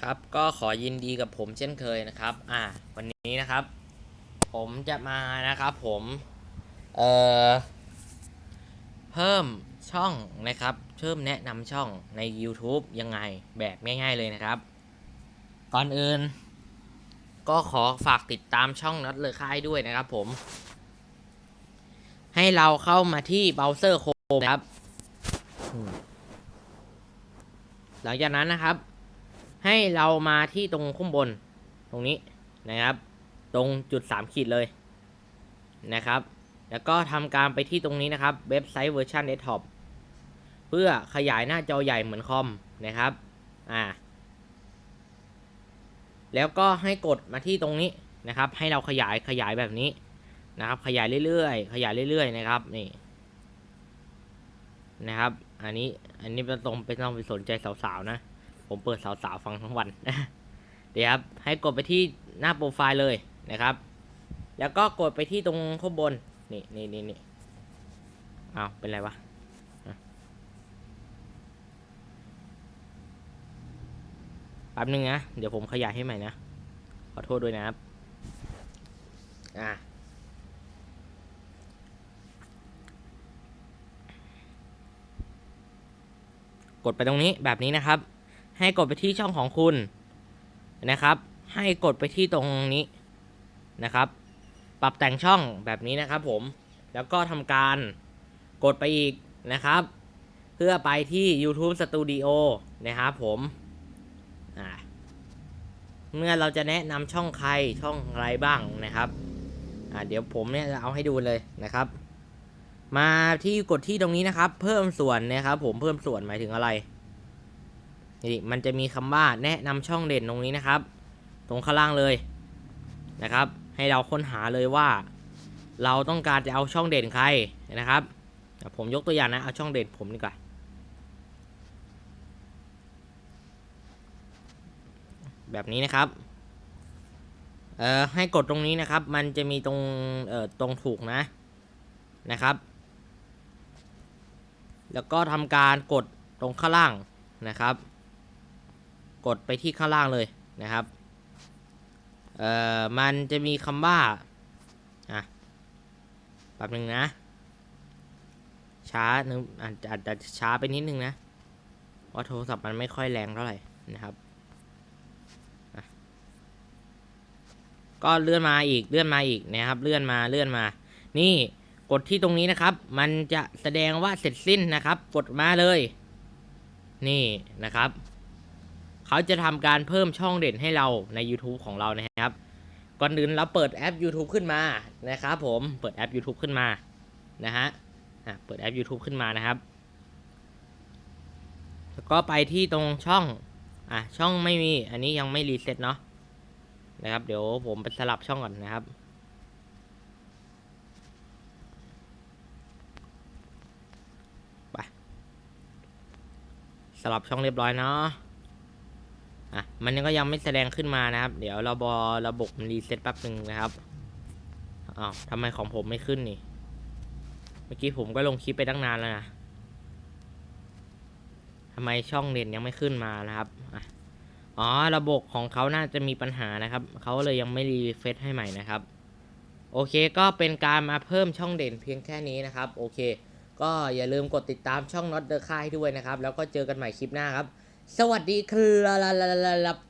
ครับก็ขอยินดีกับผมเช่นเคยนะครับ อ่า วันนี้นะครับ ผมจะมานะครับ ผม เอ่อ เพิ่มช่องนะครับ เพิ่มแนะนำช่องใน YouTube ยังไงแบบง่าย ๆเลยนะครับ ก่อนอื่น ก็ขอฝากติดตามช่องน็อตเลอค่ายด้วยนะครับ ผม ให้เราเข้ามาที่เบราว์เซอร์โคมนะครับ หลังจากนั้นนะครับ ให้เรามาที่ตรงข้างบนตรงนี้นะครับ ตรงจุด 3 ขีดเลยนะครับ แล้วก็ทำการไปที่ตรงนี้นะครับเว็บไซต์เวอร์ชันเดสก์ท็อปเพื่อขยายหน้าจอใหญ่เหมือนคอมนะครับอ่าแล้วก็ให้กดมาที่ตรงนี้นะครับ ให้เราขยายขยายแบบนี้นะครับ ขยายเรื่อยๆ ขยายเรื่อยๆนะครับนี่นะครับ อันนี้อันนี้เป็นตรงเป็นต้องไปสนใจสาวๆนะ ผมเปิดสาวๆฟังทั้งวันเดี๋ยวครับ ให้กดไปที่หน้าโปรไฟล์เลยนะครับ แล้วก็กดไปที่ตรงข้างบน นี่นี่นี่นี่อ้าเป็นไรวะอะแป๊บนึงนะ เดี๋ยวผมขยายให้ใหม่นะ ขอโทษด้วยนะครับ อะกดไปตรงนี้แบบนี้นะครับ ให้กดไปที่ช่องของคุณนะครับ ให้กดไปที่ตรงนี้นะครับ ปรับแต่งช่องแบบนี้นะครับผม แล้วก็ทำการกดไปอีกนะครับ เพื่อไปที่ YouTube Studio นะครับผมเมื่อเราจะแนะนำช่องใครช่องอะไรบ้างนะครับเดี๋ยวผมเนี่ยจะเอาให้ดูเลยนะครับ มาที่กดที่ตรงนี้นะครับ เพิ่มส่วนนะครับ ผมเพิ่มส่วนหมายถึงอะไร นี่มันจะมีคำว่าแนะนำช่องเด่นตรงนี้นะครับ ตรงข้างล่างเลยนะครับ ให้เราค้นหาเลยว่า เราต้องการจะเอาช่องเด่นใครนะครับ ผมยกตัวอย่างนะเอาช่องเด่นผมดีกว่าแบบนี้นะครับเอ่อให้กดตรงนี้นะครับ มันจะมีตรงเอ่อตรงถูกนะนะครับ แล้วก็ทำการกดตรงข้างล่างนะครับ กดไปที่ข้างล่างเลยนะครับ เอ่อ มันจะมีคำว่า อะแป๊บหนึ่งนะ ช้าหนึ่งอาจจะอาจจะช้าไปนิดนึงนะ เพราะโทรศัพท์มันไม่ค่อยแรงเท่าไหร่นะครับ ก็เลื่อนมาอีก เลื่อนมาอีกนะครับ เลื่อนมา เลื่อนมา นี่กดที่ตรงนี้นะครับ มันจะแสดงว่าเสร็จสิ้นนะครับ กดมาเลย นี่นะครับ เขาจะทำการเพิ่มช่องเด่นให้เราใน YouTube ของเรานะครับ ก่อนอื่นเราเปิดแอป YouTube ขึ้นมานะครับผมเปิดแอป YouTube ขึ้นมานะฮะเปิดแอป YouTube ขึ้นมานะครับ แล้วก็ไปที่ตรงช่องอะช่องไม่มีอันนี้ยังไม่รีเซ็ตเนาะนะครับ เดี๋ยวผมไปสลับช่องก่อนนะครับสลับช่องเรียบร้อยเนาะ อะมันก็ยังไม่แสดงขึ้นมานะครับ เดี๋ยวเราบอระบบมันรีเซ็ตแป๊บหนึ่งนะครับอ้าวทำไมของผมไม่ขึ้นนี่ เมื่อกี้ผมก็ลงคลิปไปตั้งนานแล้วนะทำไมช่องเด่นยังไม่ขึ้นมานะครับอะอ๋อ ระบบของเขาน่าจะมีปัญหานะครับ เขาเลยยังไม่รีเฟซให้ใหม่นะครับ โอเค ก็เป็นการมาเพิ่มช่องเด่นเพียงแค่นี้นะครับ โอเค ก็อย่าลืมกดติดตามช่องน็อตเดอะค่ายด้วยนะครับ แล้วก็เจอกันใหม่คลิปหน้าครับ สวัสดีครับ